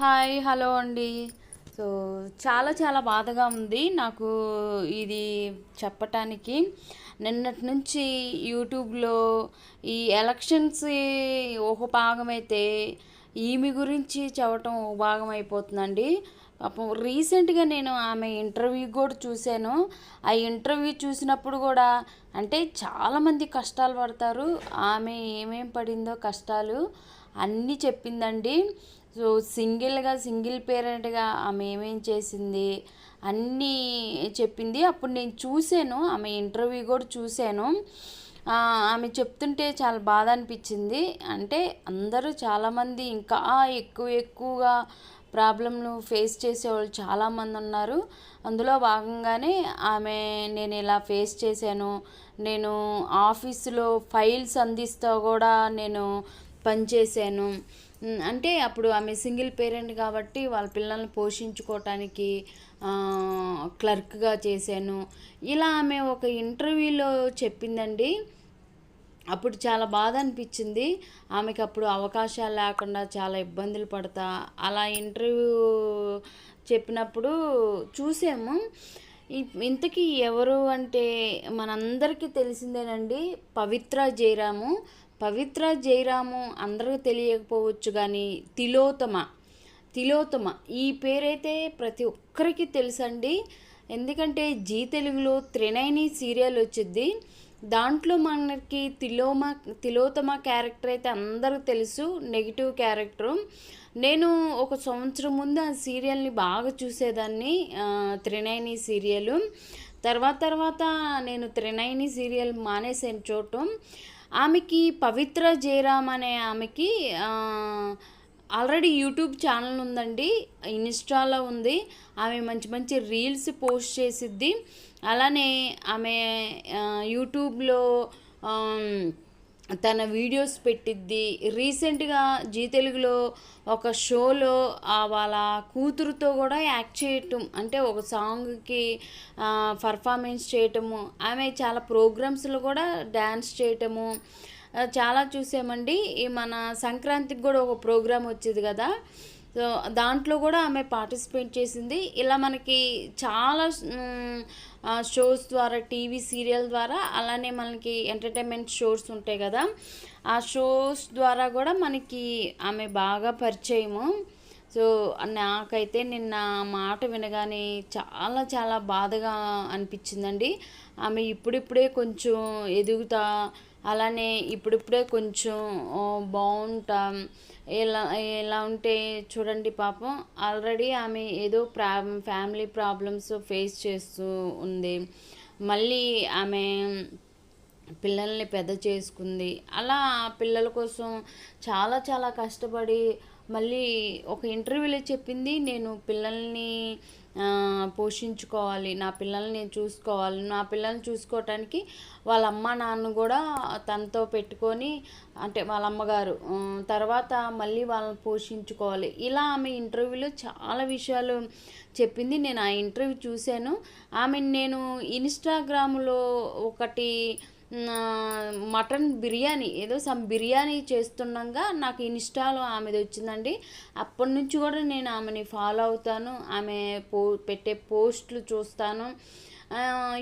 Hi hello అండి. So చాలా చాలా బాధగా ఉంది. నాకు ఇది చెప్పటానికి నిన్నటి నుంచి యూట్యూబ్లో ఈ ఎలక్షన్స్ ఒక భాగమైతే ఈమె గురించి చెప్పటం ఒక భాగం అయిపోతుందండి. పాపం రీసెంట్గా నేను ఆమె ఇంటర్వ్యూ కూడా చూశాను. ఆ ఇంటర్వ్యూ చూసినప్పుడు కూడా అంటే చాలామంది కష్టాలు పడతారు. ఆమె ఏమేం పడిందో కష్టాలు అన్నీ చెప్పిందండి. సో సింగిల్గా సింగిల్ పేరెంట్గా ఆమె ఏమేం చేసింది అన్నీ చెప్పింది. అప్పుడు నేను చూశాను ఆమె ఇంటర్వ్యూ కూడా చూశాను. ఆమె చెప్తుంటే చాలా బాధ అనిపించింది. అంటే అందరూ చాలామంది ఇంకా ఎక్కువ ఎక్కువగా ప్రాబ్లంను ఫేస్ చేసేవాళ్ళు చాలామంది ఉన్నారు. అందులో భాగంగానే ఆమె నేను ఇలా ఫేస్ చేశాను. నేను ఆఫీసులో ఫైల్స్ అందిస్తూ కూడా నేను పనిచేశాను. అంటే అప్పుడు ఆమె సింగిల్ పేరెంట్ కాబట్టి వాళ్ళ పిల్లల్ని పోషించుకోవటానికి క్లర్క్గా చేశాను. ఇలా ఆమె ఒక ఇంటర్వ్యూలో చెప్పిందండి. అప్పుడు చాలా బాధ అనిపించింది. ఆమెకు అప్పుడు అవకాశాలు లేకుండా చాలా ఇబ్బందులు పడతా అలా ఇంటర్వ్యూ చెప్పినప్పుడు చూసాము. ఇ- ఇంతకీ ఎవరు అంటే మనందరికీ తెలిసిందేనండి పవిత్ర జయరాము. పవిత్ర జయరాము అందరికీ తెలియకపోవచ్చు కానీ తిలోతమ తిలోతమ ఈ పేరైతే ప్రతి ఒక్కరికి తెలుసండి. ఎందుకంటే జీ తెలుగులో త్రినైని సీరియల్ వచ్చింది దాంట్లో మనకి తిలోమ తిలోతమ క్యారెక్టర్ అయితే అందరూ తెలుసు నెగిటివ్ క్యారెక్టరు. నేను ఒక సంవత్సరం ముందు ఆ సీరియల్ని బాగా చూసేదాన్ని త్రినైని సీరియల్. తర్వాత తర్వాత నేను త్రినైని సీరియల్ మానేసాను చూడటం ఆమెకి పవిత్ర జయరామ్ అనే ఆమెకి ఆల్రెడీ యూట్యూబ్ ఛానల్ ఉందండి ఇన్స్టాలో ఉంది. ఆమె మంచి మంచి రీల్స్ పోస్ట్ చేసిద్ది. అలానే ఆమె యూట్యూబ్లో తన వీడియోస్ పెట్టిద్ది. రీసెంట్గా జీ తెలుగులో ఒక షోలో వాళ్ళ కూతురుతో కూడా యాక్ట్ చేయటం అంటే ఒక సాంగ్కి పర్ఫార్మెన్స్ చేయటము ఆమె చాలా ప్రోగ్రామ్స్లో కూడా డ్యాన్స్ చేయటము చాలా చూసామండి. ఈ మన సంక్రాంతికి కూడా ఒక ప్రోగ్రామ్ వచ్చేది కదా. సో దాంట్లో కూడా ఆమె పార్టిసిపేట్ చేసింది. ఇలా మనకి చాలా షోస్ ద్వారా టీవీ సీరియల్ ద్వారా అలానే మనకి ఎంటర్టైన్మెంట్ షోస్ ఉంటాయి కదా. ఆ షోస్ ద్వారా కూడా మనకి ఆమె బాగా పరిచయము. సో నాకైతే నిన్న మాట వినగానే చాలా చాలా బాధగా అనిపించిందండి. ఆమె ఇప్పుడిప్పుడే కొంచెం ఎదుగుతా అలానే ఇప్పుడిప్పుడే కొంచెం బాగుంటాం బాగుంటా. ఎలా ఎలా ఉంటే చూడండి పాపం ఆల్రెడీ ఆమె ఏదో ప్రా ఫ్యామిలీ ప్రాబ్లమ్స్ ఫేస్ చేస్తూ ఉంది. మళ్ళీ ఆమె పిల్లల్ని పెద్ద చేసుకుంది. అలా ఆ పిల్లల కోసం చాలా చాలా కష్టపడి మళ్ళీ ఒక ఇంటర్వ్యూలో చెప్పింది నేను పిల్లల్ని పోషించుకోవాలి. నా పిల్లల్ని చూసుకోవాలి. నా పిల్లల్ని చూసుకోవటానికి వాళ్ళ అమ్మ నాన్న కూడా తనతో పెట్టుకొని అంటే వాళ్ళ అమ్మగారు తర్వాత మళ్ళీ వాళ్ళని పోషించుకోవాలి. ఇలా ఆమె ఇంటర్వ్యూలో చాలా విషయాలు చెప్పింది. నేను ఆ ఇంటర్వ్యూ చూశాను. ఆమె నేను ఇన్స్టాగ్రామ్లో ఒకటి మటన్ బిర్యానీ ఏదో సమ్ బిర్యానీ చేస్తుండగా నాకు ఇన్స్టాలో ఆమెది వచ్చిందండి. అప్పటి నుంచి కూడా నేను ఆమెని ఫాలో అవుతాను ఆమె పో పెట్టే పోస్ట్లు చూస్తాను.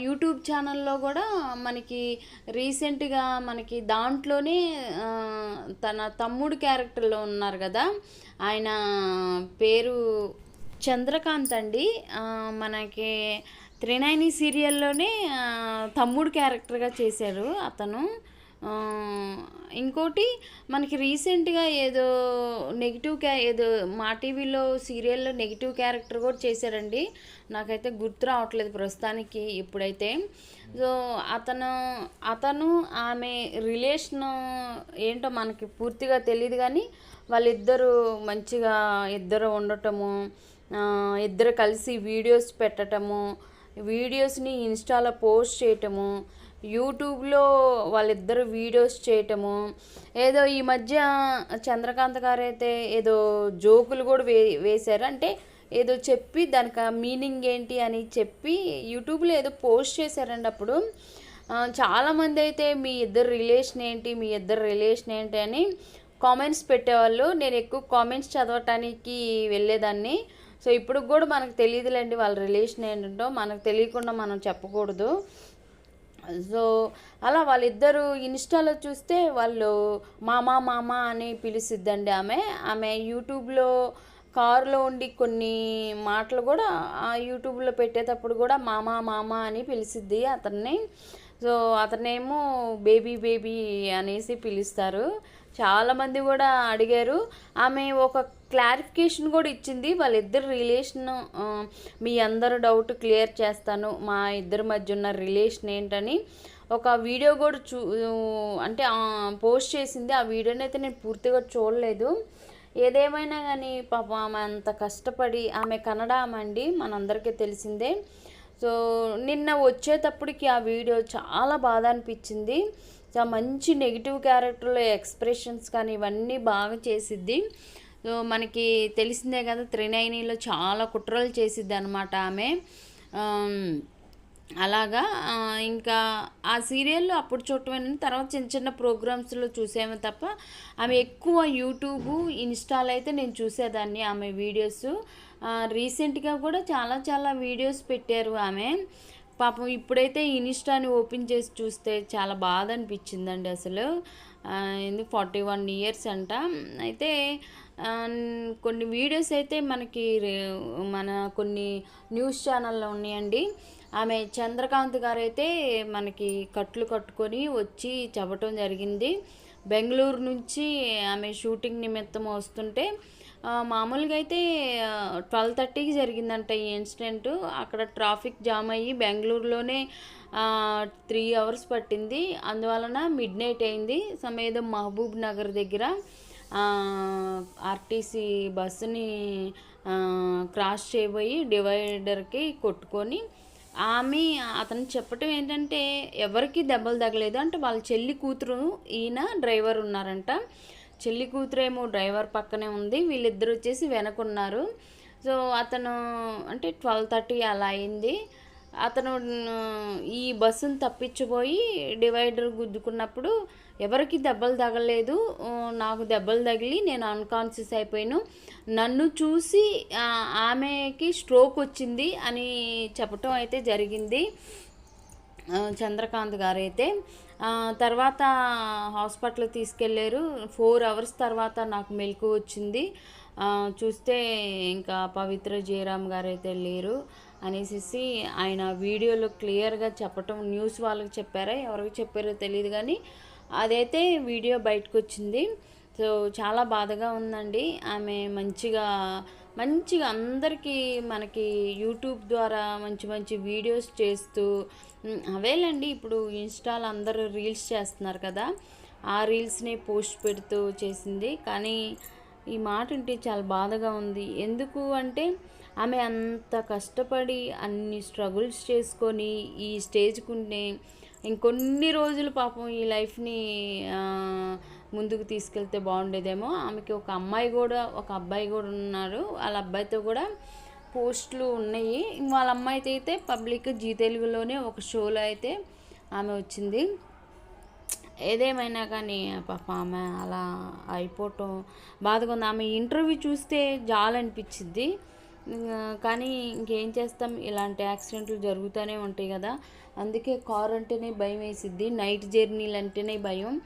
యూట్యూబ్ ఛానల్లో కూడా మనకి రీసెంట్గా మనకి దాంట్లోనే తన తమ్ముడు క్యారెక్టర్లో ఉన్నారు కదా ఆయన పేరు చంద్రకాంత్ అండి. మనకి త్రినైని సీరియల్లోనే తమ్ముడు క్యారెక్టర్గా చేశారు అతను. ఇంకోటి మనకి రీసెంట్గా ఏదో నెగిటివ్ క్యా ఏదో మా టీవీలో సీరియల్లో నెగిటివ్ క్యారెక్టర్ కూడా చేశారండి. నాకైతే గుర్తు రావట్లేదు ప్రస్తుతానికి ఇప్పుడైతే. సో అతను అతను ఆమె రిలేషన్ ఏంటో మనకి పూర్తిగా తెలియదు కానీ వాళ్ళిద్దరూ మంచిగా ఇద్దరు ఉండటము ఇద్దరు కలిసి వీడియోస్ పెట్టటము వీడియోస్ని ఇన్స్టాలో పోస్ట్ చేయటము యూట్యూబ్లో వాళ్ళిద్దరు వీడియోస్ చేయటము ఏదో ఈ మధ్య చంద్రకాంత్ గారు అయితే ఏదో జోకులు కూడా వే వేశారు. అంటే ఏదో చెప్పి దానికి మీనింగ్ ఏంటి అని చెప్పి యూట్యూబ్లో ఏదో పోస్ట్ చేశారండి అప్పుడు. చాలామంది అయితే మీ ఇద్దరు రిలేషన్ ఏంటి మీ ఇద్దరు రిలేషన్ ఏంటి అని కామెంట్స్ పెట్టేవాళ్ళు. నేను ఎక్కువ కామెంట్స్ చదవటానికి వెళ్ళేదాన్ని. సో ఇప్పుడు కూడా మనకు తెలియదులేండి వాళ్ళ రిలేషన్ ఏంటంటో మనకు తెలియకుండా మనం చెప్పకూడదు. సో అలా వాళ్ళిద్దరూ ఇన్స్టాలో చూస్తే వాళ్ళు మామ మామ అని పిలుస్తుందండి ఆమె. ఆమె యూట్యూబ్లో కారులో ఉండి కొన్ని మాటలు కూడా ఆ యూట్యూబ్లో పెట్టేటప్పుడు కూడా మామ మామ అని పిలిచిద్ది అతన్ని. సో అతనేమో బేబీ బేబీ అనేసి పిలుస్తారు. చాలామంది కూడా అడిగారు. ఆమె ఒక క్లారిఫికేషన్ కూడా ఇచ్చింది. వాళ్ళిద్దరు రిలేషన్ మీ అందరు డౌట్ క్లియర్ చేస్తాను. మా ఇద్దరి మధ్య ఉన్న రిలేషన్ ఏంటని ఒక వీడియో కూడా చూ అంటే పోస్ట్ చేసింది. ఆ వీడియోని అయితే నేను పూర్తిగా చూడలేదు. ఏదేమైనా కానీ పాప ఆమె అంత కష్టపడి ఆమె కన్నడ ఆమె అండి మనందరికీ తెలిసిందే. సో నిన్న వచ్చేటప్పటికి ఆ వీడియో చాలా బాధ అనిపించింది. మంచి నెగిటివ్ క్యారెక్టర్లో ఎక్స్ప్రెషన్స్ కానీ ఇవన్నీ బాగా చేసిద్ది. సో మనకి తెలిసిందే కదా త్రినైనిలో చాలా కుట్రలు చేసిద్ది అనమాట ఆమె అలాగా ఇంకా ఆ సీరియల్లో అప్పుడు చూడటం తర్వాత చిన్న చిన్న ప్రోగ్రామ్స్లో చూసాము తప్ప ఆమె ఎక్కువ యూట్యూబ్ ఇన్స్టాల్ అయితే నేను చూసేదాన్ని ఆమె వీడియోస్. రీసెంట్గా కూడా చాలా చాలా వీడియోస్ పెట్టారు ఆమె. పాపం ఇప్పుడైతే ఇన్స్టాని ఓపెన్ చేసి చూస్తే చాలా బాధ అనిపించిందండి అసలు. ఎందుకు ఫార్టీ వన్ ఇయర్స్ అంట. అయితే కొన్ని వీడియోస్ అయితే మనకి మన కొన్ని న్యూస్ ఛానల్లో ఉన్నాయండి. ఆమె చంద్రకాంత్ గారు అయితే మనకి కట్లు కట్టుకొని వచ్చి చెప్పటం జరిగింది. బెంగళూరు నుంచి ఆమె షూటింగ్ నిమిత్తం వస్తుంటే మామూలుగా అయితే ట్వెల్వ్ థర్టీకి జరిగిందంట ఈ ఇన్సిడెంట్. అక్కడ ట్రాఫిక్ జామ్ అయ్యి బెంగళూరులోనే త్రీ అవర్స్ పట్టింది. అందువలన మిడ్ నైట్ అయింది. సమేతం మహబూబ్ నగర్ దగ్గర. ఆర్టీసీ బస్సుని క్రాస్ చేయబోయి డివైడర్కి కొట్టుకొని ఆమె అతను చెప్పటం ఏంటంటే ఎవరికి దెబ్బలు తగలేదు అంటే వాళ్ళ చెల్లి కూతురు ఈయన డ్రైవర్ ఉన్నారంట. చెల్లి కూతురేమో డ్రైవర్ పక్కనే ఉంది వీళ్ళిద్దరు వచ్చేసి వెనకున్నారు. సో అతను అంటే ట్వెల్వ్ థర్టీ అలా అయింది. అతను ఈ బస్సును తప్పించిపోయి డివైడర్ గుద్దుకున్నప్పుడు ఎవరికి దెబ్బలు తగలేదు నాకు దెబ్బలు తగిలి నేను అన్కాన్షియస్ అయిపోయాను. నన్ను చూసి ఆమెకి స్ట్రోక్ వచ్చింది అని చెప్పటం అయితే జరిగింది చంద్రకాంత్ గారు అయితే. తర్వాత హాస్పిటల్ తీసుకెళ్ళారు. ఫోర్ అవర్స్ తర్వాత నాకు మెలకు వచ్చింది. చూస్తే ఇంకా పవిత్ర జయరామ్ గారు అయితే లేరు అనేసి ఆయన వీడియోలో క్లియర్గా చెప్పటం న్యూస్ వాళ్ళకి చెప్పారా ఎవరికి చెప్పారో తెలియదు కానీ అదైతే వీడియో బయటకు వచ్చింది సో చాలా బాధగా ఉందండి. ఆమె మంచిగా మంచిగా అందరికీ మనకి యూట్యూబ్ ద్వారా మంచి మంచి వీడియోస్ చేస్తూ అవేలండి. ఇప్పుడు ఇన్స్టాలో అందరూ రీల్స్ చేస్తున్నారు కదా ఆ రీల్స్ని పోస్ట్ పెడుతూ చేసింది. కానీ ఈ మాట ఉంటే చాలా బాధగా ఉంది. ఎందుకు అంటే ఆమె అంత కష్టపడి అన్ని స్ట్రగుల్స్ చేసుకొని ఈ స్టేజ్కి ఇంకొన్ని రోజులు పాపం ఈ లైఫ్ని ముందుకు తీసుకెళ్తే బాగుండేదేమో. ఆమెకి ఒక అమ్మాయి కూడా ఒక అబ్బాయి కూడా ఉన్నారు. వాళ్ళ అబ్బాయితో కూడా పోస్టులు ఉన్నాయి. వాళ్ళ అమ్మాయితో అయితే పబ్లిక్ జీ తెలుగులోనే ఒక షోలో అయితే ఆమె వచ్చింది. ఏదేమైనా కానీ పాప ఆమె అలా అయిపోవటం బాధగా ఉంది ఆమె ఇంటర్వ్యూ చూస్తే జాలనిపించింది కానీ ఇంకేం చేస్తాం? ఇలాంటి యాక్సిడెంట్లు జరుగుతూనే ఉంటాయి కదా. అందుకే కార్ అంటేనే భయం వేసిద్ది. నైట్ జర్నీలు అంటేనే భయం.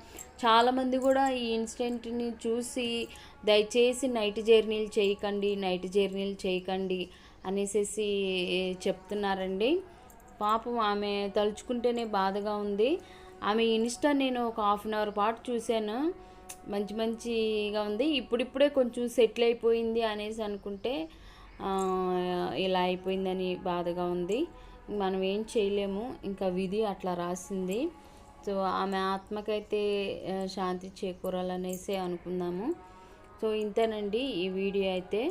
చాలామంది కూడా ఈ ఇన్సిడెంట్ని చూసి దయచేసి నైట్ జర్నీలు చేయకండి నైట్ జర్నీలు చేయకండి అనేసి చెప్తున్నారండి. పాపం ఆమె తలుచుకుంటేనే బాధగా ఉంది. ఆమె ఇన్స్టా నేను ఒక హాఫ్ అన్ అవర్ పాటు చూశాను. మంచి మంచిగా ఉంది. ఇప్పుడిప్పుడే కొంచెం సెటిల్ అయిపోయింది అనేసి అనుకుంటే ఇలా అయిపోయిందని బాధగా ఉంది. మనం ఏం చేయలేము. ఇంకా విధి అట్లా రాసింది. సో ఆమె ఆత్మకైతే శాంతి చేకూరాలనేసి అనుకుందాము. సో ఇంతేనండి ఈ వీడియో అయితే.